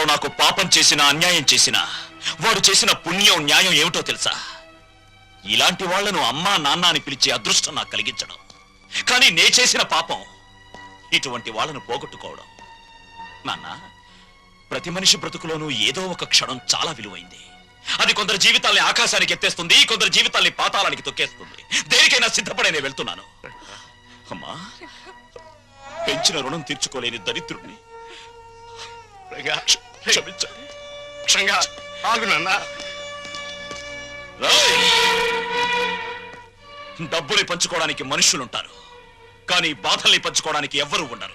సుబ్బారావు నాకు పాపం చేసిన అన్యాయం చేసిన వాడు చేసిన పుణ్యం న్యాయం ఏమిటో తెలుసా? ఇలాంటి వాళ్ళను అమ్మా నాన్న అని పిలిచే అదృష్టం నాకు కలిగించడం. కానీ నే చేసిన పాపం ఇటువంటి వాళ్ళను పోగొట్టుకోవడం. నాన్న ప్రతి మనిషి బ్రతుకులోనూ ఏదో ఒక క్షణం చాలా విలువైంది. అది కొందరు జీవితాల్ని ఆకాశానికి ఎత్తేస్తుంది కొందరు జీవితాల్ని పాతాళానికి తొక్కేస్తుంది. దేనికైనా సిద్ధపడే నేను వెళ్తున్నాను. అమ్మా పెంచిన రుణం తీర్చుకోలేని దరిద్రుణ్ణి. క్షమించండి. క్షంగా! డబ్బుని పంచుకోవడానికి మనుషులుంటారు కానీ బాధల్ని పంచుకోవడానికి ఎవ్వరూ ఉండరు.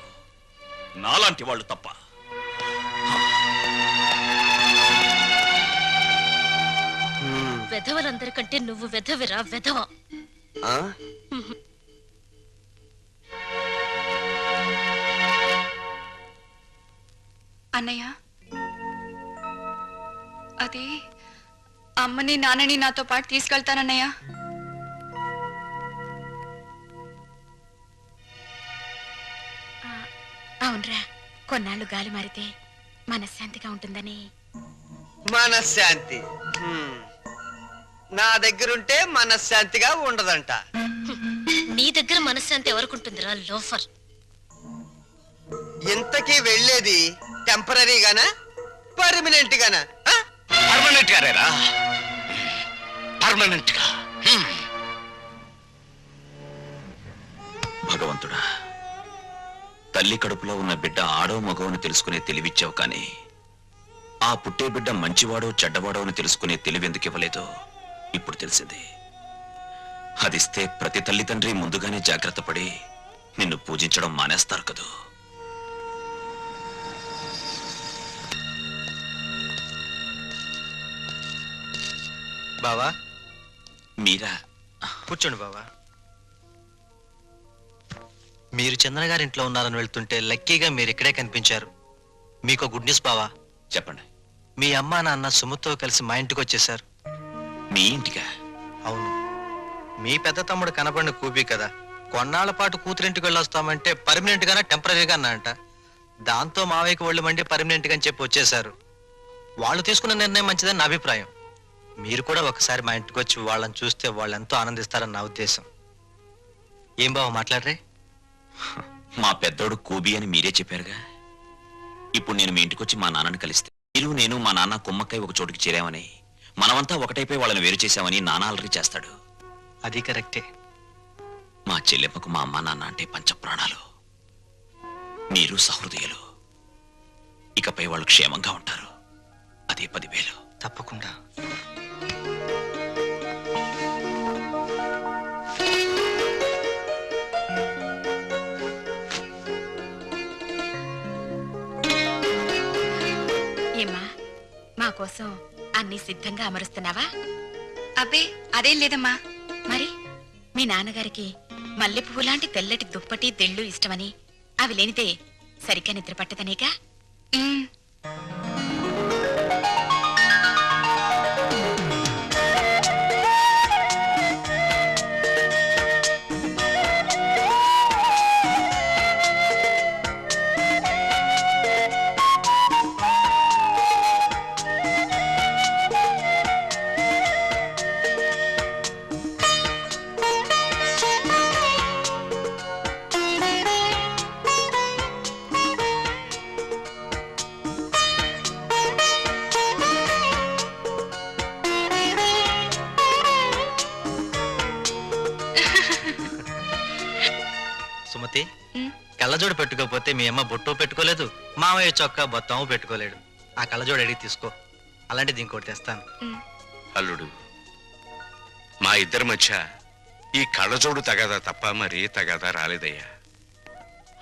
నాలాంటి వాళ్ళు తప్ప. వెధవలందరికంటే నువ్వు వెధవిరా వెధవ. ఆ? అన్నయ్య అది అమ్మని నాన్నని నాతో పాటు తీసుకెళ్తానన్నయ్య. అవునరా. కొన్నాళ్ళు గాలి మారితే మనశ్శాంతిగా ఉంటుందని. మనశ్శాంతి. హ్మ్. నా దగ్గరుంటే మనశ్శాంతిగా ఉండదంట. నీ దగ్గర మనశ్శాంతి ఎవరికుంటుందిరా? లోఫర్. ఇంతకీ వెళ్ళేది టెంపరీగానా? పర్మనెంట్ గానా ఆ? పర్మనెంట్ గారేరా పర్మనెంట్గా. భగవంతుడా తల్లి కడుపులో ఉన్న బిడ్డ ఆడో మగవని తెలుసుకునే తెలివిచ్చావు కానీ ఆ పుట్టే బిడ్డ మంచివాడో చెడ్డవాడో అని తెలుసుకునే తెలివి ఎందుకు ఇవ్వలేదో ఇప్పుడు తెలిసింది. అదిస్తే ప్రతి తల్లిదండ్రి ముందుగానే జాగ్రత్త పడి నిన్ను పూజించడం మానేస్తారు కదూ. బావా? మీరా? కూర్చోండి బావా. మీరు చంద్ర గారి ఇంట్లో ఉన్నారని వెళ్తుంటే లక్కీగా మీరు ఇక్కడే కనిపించారు. మీకు గుడ్ న్యూస్ బావా. చెప్పండి. మీ అమ్మా నాన్న సుముతో కలిసి మా ఇంటికి వచ్చేసారు మీ ఇంటికా? అవును. మీ పెద్ద తమ్ముడు కనబడిన కూబీ కదా. కొన్నాళ్ళ పాటు కూతురింటికి వెళ్ళొస్తామంటే పర్మనెంట్ గానే టెంపరీగా అన్నారంట దాంతో మావయ్యకి ఒళ్ళు మండి పర్మనెంట్గా అని చెప్పి వచ్చేసారు వాళ్ళు తీసుకున్న నిర్ణయం మంచిదని నా అభిప్రాయం. మీరు కూడా ఒకసారి మా ఇంటికి వచ్చి వాళ్ళని చూస్తే వాళ్ళు ఎంతో ఆనందిస్తారని నా ఉద్దేశం. ఏం బావ మాట్లాడరే? మా పెద్దోడు కూబి అని మీరే చెప్పారుగా. ఇప్పుడు నేను మీ ఇంటికొచ్చి మా నాన్నని కలిస్తే మీరు నేను మా నాన్న కుమ్మక్కై ఒక చోటుకి చేరామని మనమంతా ఒకటైపోయి వాళ్ళని వేరు చేశామని నాన్న అలరి చేస్తాడు. అది కరెక్టే. మా చెల్లెమ్మకు మా అమ్మ నాన్న అంటే పంచప్రాణాలు. మీరు సహృదయులు. ఇకపై వాళ్ళు క్షేమంగా ఉంటారు. అదే పదివేలు. తప్పకుండా. కోసం అన్ని సిద్ధంగా అమరుస్తున్నావా? అబ్బే అదేం లేదమ్మా. మరి మీ నాన్నగారికి మల్లె పువ్వు లాంటి తెల్లటి దుప్పటి తెళ్ళు ఇష్టమని అవి లేనిదే సరిగ్గా నిద్ర పట్టదనేగా? కళ్ళజోడు పెట్టుకోకపోతే మీ అమ్మ బొట్టు పెట్టుకోలేదు మామయ్య చొక్కా బొత్తము పెట్టుకోలేడు. ఆ కళ్ళజోడు అడిగి తీసుకో. అలాంటిది ఇంకోటి తెస్తాను. అల్లుడు మా ఇద్దరి మధ్య ఈ కళ్ళజోడు తగాదా తప్ప మరి తగాదా రాలేదయ్యా.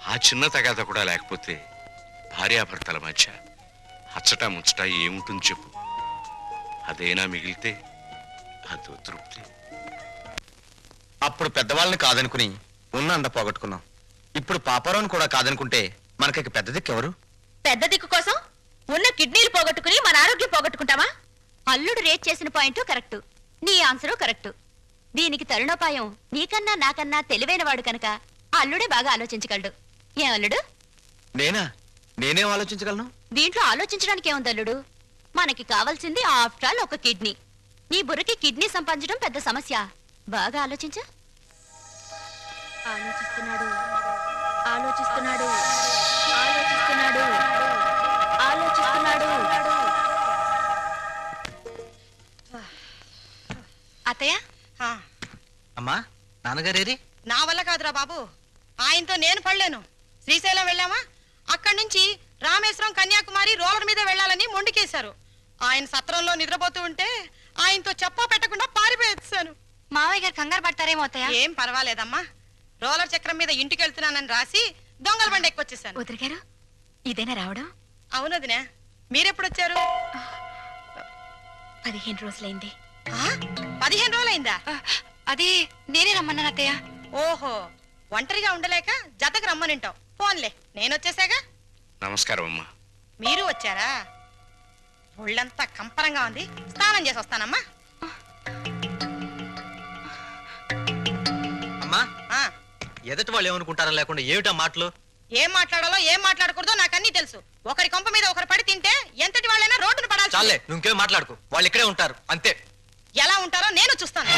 ఆ చిన్న తగాదా కూడా లేకపోతే భార్యాభర్తల మధ్య అచ్చట ముచ్చట ఏముంటుంది చెప్పు. అదేనా మిగిలితే అదో తృప్తి. అప్పుడు పెద్దవాళ్ళని కాదనుకుని ఉన్నంత పోగొట్టుకున్నాం. ఇప్పుడు పాపారావుని కూడా కాదనుకుంటే మనకి పెద్ద దిక్కు ఎవరు పెద్ద దిక్కు కోసం ఉన్న కిడ్నీలు పోగొట్టుకుని మన ఆరోగ్యం పోగొట్టుకుంటావా అల్లుడు రేట్ చేసిన పాయింట్ కరెక్ట్. నీ ఆన్సరు కరెక్ట్. దీనికి తరుణోపాయం నీకన్నా నాకన్నా తెలివైన వాడు కనుక అల్లుడే బాగా ఆలోచించగలడు. ఏ అల్లుడు? నేనా? నేనేం ఆలోచించగలను? దీంట్లో ఆలోచించడానికి ఏముంది అల్లుడు? మనకి కావాల్సింది ఆఫ్టర్ ఆల్ ఒక కిడ్నీ. నీ బుర్రకి కిడ్నీ సంపాదించడం పెద్ద సమస్య. బాగా ఆలోచించు. ఆలోచిస్తున్నాడు. ఆలోచిస్తున్నాడు. ఆలోచిస్తున్నాడు. ఆలోచిస్తున్నాడు. అత్తయ్య? అమ్మా నాన్నగారేరి? నా వల్ల కాదురా బాబు. ఆయనతో నేను పడలేను. శ్రీశైలం వెళ్ళామా? అక్కడి నుంచి రామేశ్వరం కన్యాకుమారి రోలర్ మీద వెళ్ళాలని మొండికేశారు. ఆయన సత్రంలో నిద్రపోతూ ఉంటే ఆయనతో చెప్పా పెట్టకుండా పారిపోయేసాను మావయ్య గారు కంగారు పడతారేమో అత్తయ్య? ఏం పర్వాలేదమ్మా. రోలర్ చక్రం మీద ఇంటికి వెళ్తున్నానని రాసి దొంగల బండి ఎక్కొచ్చేసాను. వదిలి గారు ఇదేనా రావడం? అవునదినే మీరెప్పుడొచ్చారు? పదిహేను రోజులైంది. ఆ, పదిహేను రోజులైందా? అదే నేనే రమ్మన్నాను అత్తయ్య. ఓహో ఒంటరిగా ఉండలేక జతకు రమ్మనింటావు. ఫోన్లే నేను వచ్చేసాగా నమస్కారం అమ్మా. మీరు వచ్చారా? ఒళ్ళంతా కంపరంగా ఉంది. స్నానం చేసి వస్తానమ్మా. ఎదటి వాళ్ళు ఏమనుకుంటారో లేకుండా ఏమిటా మాటలు? ఏం మాట్లాడాలో ఏం మాట్లాడకూడదో నాకు అన్నీ తెలుసు. ఒకరి కొంప మీద ఒకరు పడి తింటే ఎంతటి వాళ్ళైనా రోడ్డును పడాలి చాలే నువ్వు ఇంకేం మాట్లాడుకో. వాళ్ళు ఇక్కడే ఉంటారు అంతే. ఎలా ఉంటారో నేను చూస్తాను.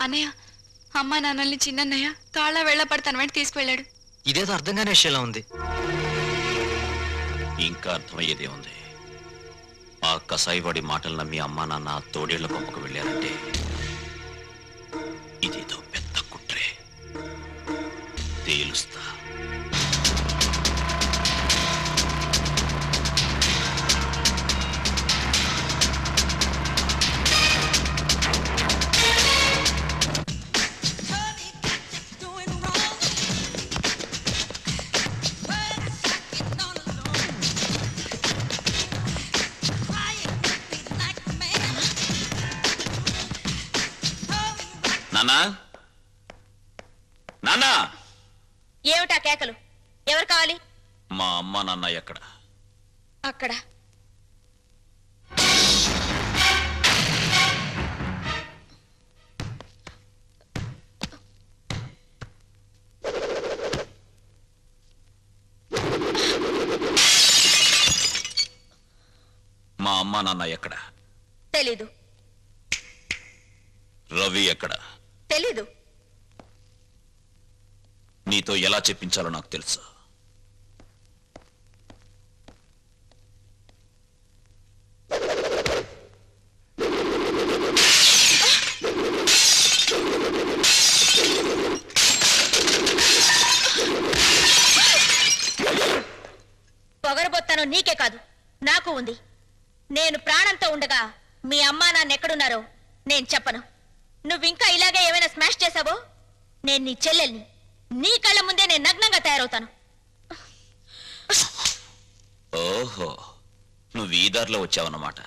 అన్నయ్య అమ్మా నాన్నల్ని చిన్నన్నయ్య కాళ్ళ వెళ్ళపడి తన వెంట తీసుకువెళ్ళాడు. ఇదేదో అర్థం కాని విషయంలో ఉంది. ఇంకా అర్థమయ్యేదే ఉంది. ఆ కసాయివాడి మాటలు నమ్మి అమ్మా నాన్న తోడేళ్ళ కొంపకు వెళ్ళారంటే ఇదేదో పెద్ద కుట్రే. తేలుస్తా. నాన్నా నాన్నా ఏమిటా కేకలు? ఎవరు కావాలి? మా అమ్మ నాన్న ఎక్కడ? అక్కడ. మా అమ్మ నాన్న ఎక్కడ? తెలీదు. రవి ఎక్కడ? తెలీదు. నీతో ఎలా చెప్పించాలో నాకు తెలుసు. పొగరబోత్తాను నీకే కాదు నాకు ఉంది. నేను ప్రాణంతో ఉండగా మీ అమ్మా నాన్న ఎక్కడున్నారో నేను చెప్పను. నువ్వింకా ఇలాగే ఏమైనా స్మాష్ చేసావో నేను నీ చెల్లెల్ని. నీ కళ్ళ ముందే నేను నగ్నంగా తయారవుతాను. ఓహో నువ్వు ఈ దారిలో వచ్చావన్నమాట.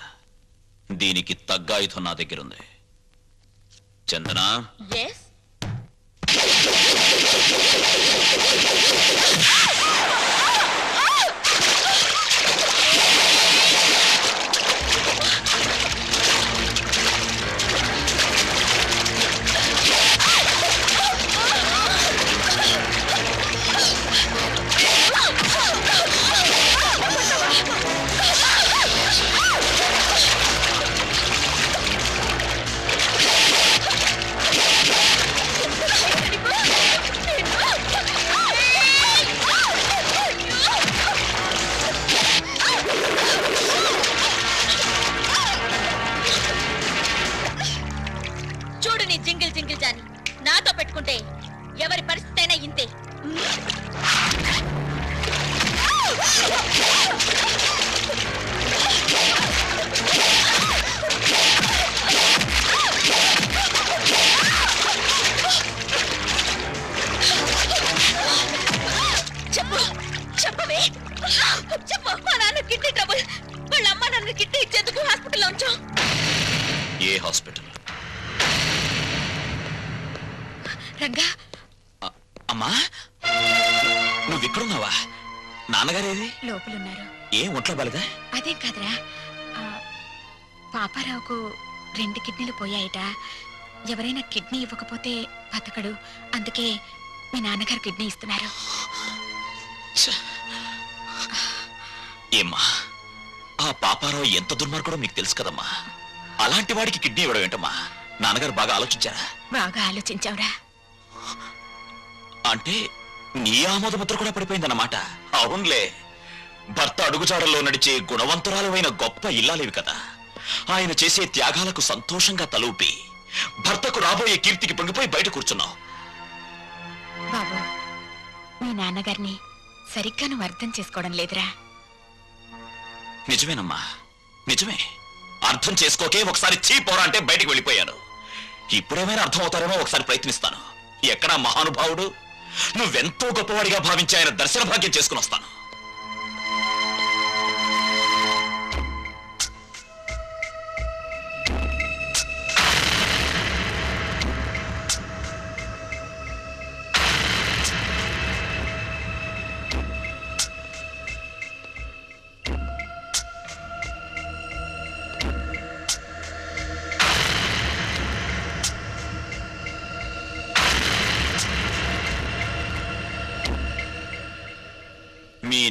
దీనికి తగ్గ ఆయుధం నా దగ్గరుంది. చందనా? ఎస్ కిడ్నీ ఇచ్చేందుకు హాస్పిటల్లో ఉంచాం. ఏ హాస్పిటల్? రంగా. అమ్మా? నువ్వు ఇక్కడున్నావా? నాన్నగారేది? లోపలున్నారు. ఏం ఒంట్లో బాలేదా? అదేం కాదురా. పాపారావుకు రెండు కిడ్నీలు పోయాయట. ఎవరైనా కిడ్నీ ఇవ్వకపోతే బతకడు. అందుకే మీ నాన్నగారు కిడ్నీ ఇస్తున్నారు! ఏమ్మా? ఆ పాపారావు ఎంత దుర్మార్గుడో మీకు తెలుసు కదమ్మా. అలాంటి వాడికి కిడ్నీ ఇవ్వడం ఏంటమ్మా? నాన్నగారు బాగా ఆలోచించారా? బాగా ఆలోచించావురా. అంటే నీ ఆమోద ముద్ర కూడా పడిపోయిందన్నమాట. అవునులే. భర్త అడుగుజాడల్లో నడిచే గుణవంతురాలమైన గొప్ప ఇల్లాలేవి కదా. ఆయన చేసే త్యాగాలకు సంతోషంగా తలూపి భర్తకు రాబోయే కీర్తికి పొంగిపోయి బయట కూర్చున్నావు. బాబు మీ నాన్నగారిని సరిగ్గా నువ్వు అర్థం చేసుకోవడం లేదురా. నిజమేనమ్మా. నిజమే. అర్థం చేసుకోకే ఒకసారి చీ పోరా అంటే బయటికి వెళ్ళిపోయాను. ఇప్పుడేమైనా అర్థమవుతారేమో ఒకసారి ప్రయత్నిస్తాను. ఎక్కడా మహానుభావుడు? నువ్వెంతో గొప్పవాడిగా భావించి ఆయన దర్శన భాగ్యం చేసుకుని వస్తాను.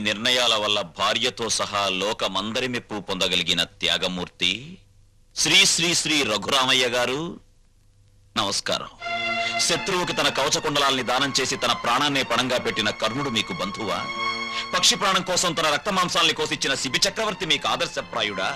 నిర్ణయాల వల్ల భార్యతో సహా లోకమందరి మెప్పు పొందగలిగిన త్యాగమూర్తి శ్రీ శ్రీ శ్రీ రఘురామయ్య గారు నమస్కారం. శత్రువుకి తన కవచకుండలాల్ని దానం చేసి తన ప్రాణాన్నే పణంగా పెట్టిన కర్ణుడు మీకు బంధువా? పక్షి ప్రాణం కోసం తన రక్త మాంసాల్ని కోసిచ్చిన శిబి చక్రవర్తి మీకు ఆదర్శప్రాయుడా?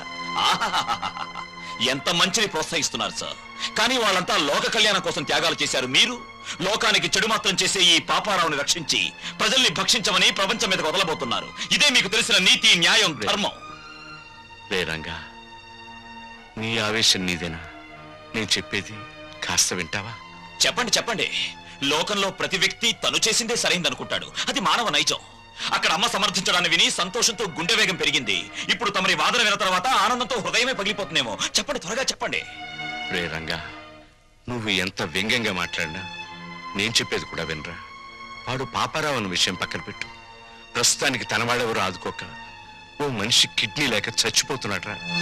ఎంత మంచిని ప్రోత్సహిస్తున్నారు సార్. కానీ వాళ్ళంతా లోక కళ్యాణం కోసం త్యాగాలు చేశారు మీరు? లోకానికి చెడు మాత్రం చేసే ఈ పాపారావుని రక్షించి ప్రజల్ని భక్షించమని ప్రపంచం మీద వదలబోతున్నారు. ఇదే మీకు తెలిసిన నీతి న్యాయం ధర్మం. రంగా నీ ఆవేశం నీదేనా? నేను చెప్పేది కాస్త వింటావా? చెప్పండి చెప్పండి. లోకంలో ప్రతి వ్యక్తి తను చేసిందే సరైందనుకుంటాడు. అది మానవ నైజం. అక్కడ అమ్మ సమర్థించడాన్ని విని సంతోషంతో గుండె వేగం పెరిగింది. ఇప్పుడు తమరి వాదన విన్న తర్వాత ఆనందంతో హృదయమే పగిలిపోతుందేమో. చెప్పండి త్వరగా చెప్పండి. రంగా నువ్వు ఎంత వ్యంగ్యంగా మాట్లాడినా నేను చెప్పేది కూడా వినరా. వాడు పాపారావు అన్న విషయం పక్కన పెట్టు. ప్రస్తుతానికి తన ఆదుకోక ఓ మనిషి కిడ్నీ లేక చచ్చిపోతున్నాడ్రా.